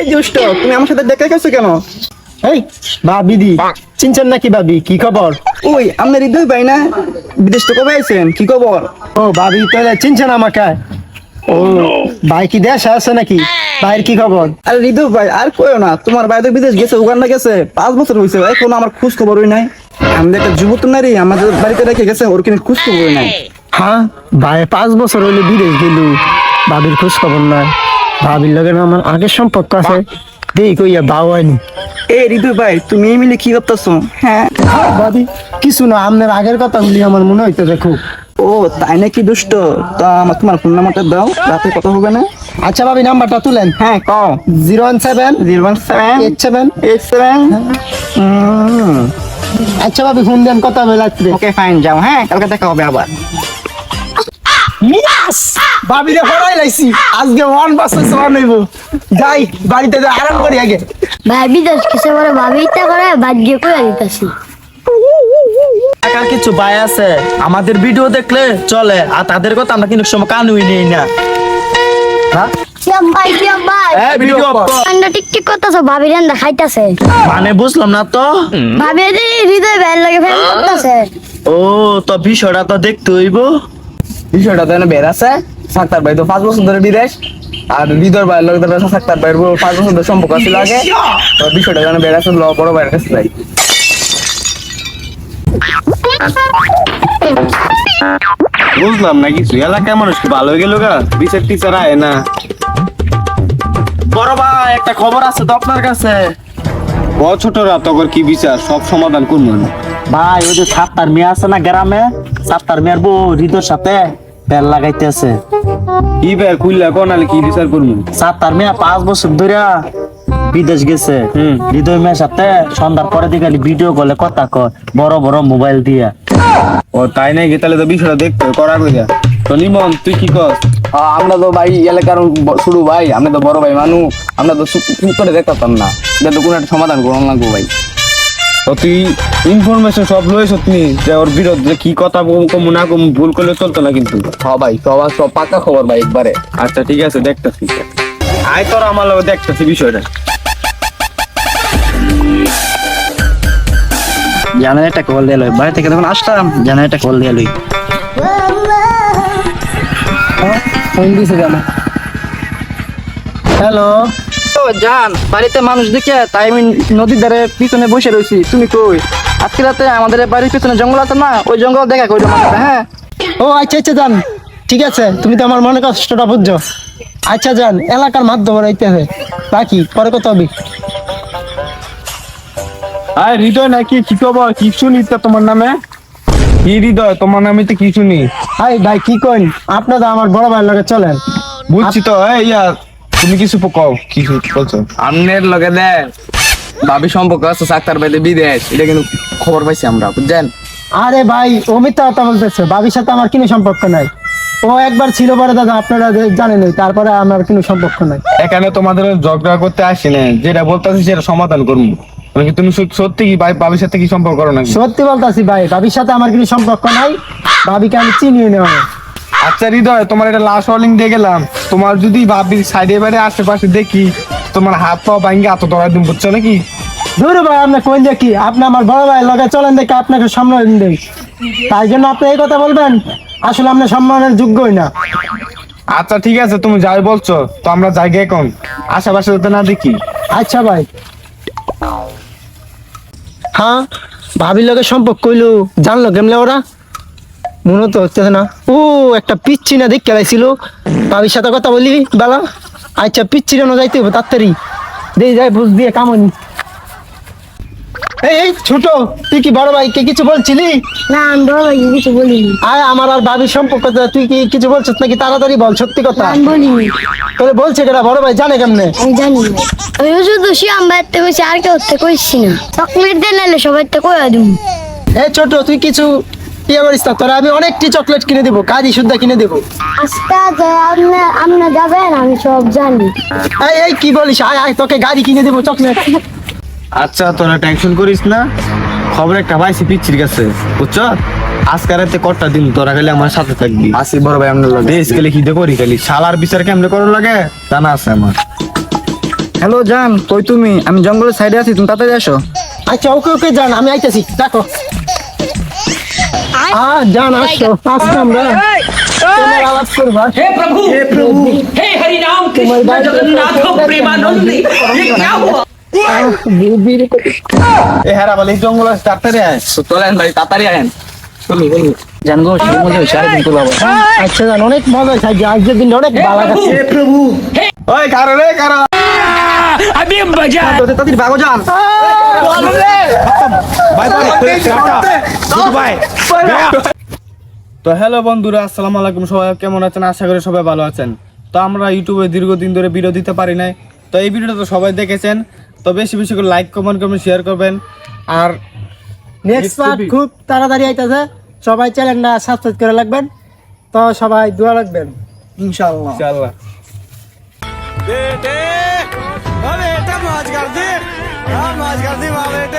এই দুষ্ট তুমি আমার সাথে দেখা গেছো কেন? এই ভাবি দি। চিনছেন নাকি ভাবি? কি খবর? ওই আপনার হৃদয় ভাই না? বিদেশ তো কবে আইছেন? কি খবর? ও ভাবি তাহলে চিনছেন আমাকে? ও ভাই কি দেশ আছে নাকি? ভাইয়ের কি খবর? আরে হৃদয় ভাই আর কইও না তোমার ভাই তো বিদেশ গেছে উগান্ডা গেছে পাঁচ বছর হয়েছে এখন আমার খোঁজ খবরই নাই। আমাদের একটা যুবক নারী আমাদের বাড়িতে রেখে গেছে ওর কিন্তু খোঁজ খবরই নাই। হ্যাঁ ভাই পাঁচ বছর হইলে বিদেশ গেল। ভাবির খোঁজ খবর নাই। ভাবির লগে না আমার আগের সম্পর্ক আছে। দেই কইয়া বাউ আইনি। এই হৃদয় ভাই তুমি এই মিলে কি করতেছো হ্যাঁ। ভাবি কিছু না আপনার আগের কথাগুলি আমার মনে হইতেছে খুব ও তাই নাকি দুষ্ট? তা আমার তোমার ফোন নাম্বারটা দাও রাতে কথা হবে না। আচ্ছা ভাবি নাম্বারটা তুলেন। হ্যাঁ কও। Zero one seven zero one seven eight seven eight seven. আচ্ছা ভাবি ফোন দেন কথা হবে রাত্রে। ওকে ফাইন যাও হ্যাঁ কালকে দেখা হবে আবার। ভাবি রে হরাই লাইছি। আজকে ওয়ান বাসে সমান হইব। যাই বাড়িতে যাই আরাম করি আগে। কিসে করে ভাবি করে ভাগ্য করে দিতেছি টাকার কিছু ভাই আছে আমাদের ভিডিও দেখলে চলে আর তাদের কথা আমরা কিন্তু সময় কানুই নেই না। হ্যাঁ? মানে বুঝলাম না তো। ভাবি দি হৃদয় ভাইয়ের লাগে ফ্যান করতেছে। ও তো বিষয়টা তো দেখতে হইব। বিষয়টা তো আছে। সাক্তার ভাই তো পাঁচ বছর ধরে বিদেশ আর হৃদয় ভাইয়ের লোক ধরে সাক্তার ভাইয়ের বউ পাঁচ বছর ধরে সম্পর্ক ছিল আগে তো বিষয়টা যেন বের আছে ল বড় ভাইয়ের কাছে যাই। বুঝলাম না কিছু। এলাকার মানুষ কি ভালো হয়ে গেল গা? বিচার টিচার আয় না। বড় ভাই একটা খবর আছে তো আপনার কাছে? বড় ছোটরা তখন কি বিচার? সব সমাধান করব না ভাই ওই যে সাতটার মেয়ে আছে না গ্রামে? সাতটার মেয়ের বউ হৃদয়ের সাথে? বেল লাগাইতেছে কি বের খুললা কোন আলে কি বিচার করব সাতটার মেয়ে পাঁচ বছর ধরে বিদেশ গেছে। হুম। হৃদয় মেয়ের সাথে সন্ধ্যার পরে দিকে ভিডিও কলে কথা কয় বড় বড় মোবাইল দিয়া। ও তাই নাকি? তাহলে তো বিষয়টা দেখতে করা কইরা তো লিমন তুই কি কর আমরা তো ভাই এলাকার শুরু ভাই আমরা তো বড় ভাই মানু আমরা তো করে দেখতাম না। এটা তো কোনো একটা সমাধান করুন লাগবো ভাই। তো তুই ইনফরমেশন সব লয়েছ তুমি যে ওর বিরুদ্ধে কি কথা কম কম না কম ভুল করলে চলতো না কিন্তু। হ ভাই সবার সব পাকা খবর ভাই একবারে। আচ্ছা ঠিক আছে দেখতেছি। আয় তোর আমার লগে দেখতেছি বিষয়টা। জানা একটা কল দিয়ে লই। বাড়ি থেকে যখন আসলাম জানা একটা কল দিয়ে লই। ফোন দিছে জানা। হ্যালো ও জান বাড়িতে মানুষ দেখে তাই আমি নদীর ধারে পিছনে বসে রয়েছি তুমি কই? আজকে রাতে আমাদের বাড়ির পিছনে জঙ্গল আছে না ওই জঙ্গল দেখা কই হ্যাঁ? ও আচ্ছা আচ্ছা যান ঠিক আছে তুমি তো আমার মনে কষ্টটা বুঝছ। আচ্ছা যান এলাকার মাধ্যমে রাইতেছে বাকি পরে কত হবে। আয় হৃদয় নাকি কি খবর? কি শুনি তো তোমার নামে? কি হৃদয়? তোমার নামে তো কি শুনি? হাই ভাই কি কইন? আপনারা আমার বড় ভাইয়ের লগে চলেন। বুঝছি তো এই ইয়া তুমি কিছু কও কি বলছো? আমনের লগে দে। ভাবি সম্পর্ক আছে সাক্তার ভাই বিদেশ এটা কিন্তু খবর পাইছি আমরা বুঝছেন? আরে ভাই মিথ্যা কথা বলতেছে ভাবির সাথে আমার কোনো সম্পর্ক নাই। ও একবার ছিল পরে দাদা আপনারা জানেনই তারপরে আমার কোনো সম্পর্ক নাই। এখানে তোমাদের ঝগড়া করতে আসি না যেটা বলতেছি সেটা সমাধান করব। নাকি তুমি সত্যি- কি ভাই বাবির সাথে কি সম্পর্ক করো নাকি? সত্যি বলতাছি ভাই ভাবির সাথে আমার কোনো সম্পর্ক নাই ভাবিকে আমি চিনিয়ে নেওয়া আচ্ছা হৃদয় তোমার এটা লাস্ট ওয়ার্নিং দিয়ে গেলাম। তোমার যদি ভাবির সাইডে বাইরে আশেপাশে দেখি তোমার হাত পা ভাঙ্গে এত দৌড়াই দিন বুঝছ নাকি? ধুর ভাই আপনি কোন দেখি আপনি আমার বড় ভাই লগে চলেন দেখে আপনাকে সম্মান দেই। তাই জন্য আপনি এই কথা বলবেন? আসলে আপনি সম্মানের যোগ্যই না। আচ্ছা ঠিক আছে তুমি যাই বলছো তো আমরা যাই গে এখন। আশেপাশে যাতে না দেখি। আচ্ছা ভাই। হ্যাঁ ভাবির লগে সম্পর্ক কইলো। জানলো কেমলে ওরা? মনে তো হচ্ছে না। ও একটা পিচ্ছি না দেখ খেলাইছিল ভাবির সাথে কথা বলি বালা? আচ্ছা পিচ্ছি না যাইতে হবে তাড়াতাড়ি। দিয়ে যাই বুঝ দিয়ে কামনি এই ছোট তুই কি বড় ভাইকে কিছু বলছিলি? না আমি বড় ভাই কিছু বলিনি। আয় আমার আর ভাবির সম্পর্ক তুই কি কিছু বলছিস নাকি? তাড়াতাড়ি বল সত্যি কথা। আমি বলিনি। তোরে বলছে কেটা বড় ভাই জানে কেমনে? আমি জানি আমি শুধু শিয়াম থেকে কইছি আর কেউ থেকে কইছি না। চকলেট দিয়ে নাইলে সবাই তো কইয়া দিম এই ছোট তুই কিছু ইয়ে করিস না তোরা আমি অনেকটি চকলেট কিনে দেবো কাজী শুদ্ধা কিনে দেবো। আস্তে আপনি আপনি যাবেন আমি সব জানি। এই এই কি বলিস? আয় আয় তোকে গাড়ি কিনে দেবো চকলেট। আচ্ছা তোরা টেনশন করিস না খবর একটা পাইছি পিচ্ছির কাছে বুঝছো আজকে রাতে কটটা দিন তোরা খালি আমার সাথে থাকবি আসি বড় ভাই আপনার লগে দেশ গেলে খিদে করি খালি শালার বিচার কেমনে করার লাগে জানা আছে আমার হ্যালো জান কই তুমি আমি জঙ্গলের সাইডে আছি তুমি তাড়াতাড়ি আসো আচ্ছা ওকে ওকে যান আমি আইতেছি দেখো আ যান আসো আসলাম রে তোমার আওয়াজ করবা हे प्रभु हे प्रभु हे हरि राम कृष्ण जगन्नाथ प्रेमानंद ये क्या हुआ বলে জঙ্গল আছে তাড়াতাড়ি আয়। তো তাড়াতাড়ি তো হ্যালো বন্ধুরা আসসালাম আলাইকুম সবাই কেমন আছেন? আশা করি সবাই ভালো আছেন। তো আমরা ইউটিউবে দীর্ঘদিন ধরে বিরোধিতে দিতে পারি নাই। তো এই ভিডিওটা তো সবাই দেখেছেন। তো বেশি বেশি করে লাইক কমেন্ট করবেন শেয়ার করবেন আর নেক্সট পার্ট খুব তাড়াতাড়ি আইতাছে সবাই চ্যানেলটা সাবস্ক্রাইব করে রাখবেন তো সবাই দোয়া রাখবেন ইনশাআল্লাহ ইনশাআল্লাহ बेटे ओ बेटा मौज कर दी हाँ मौज कर दी वाह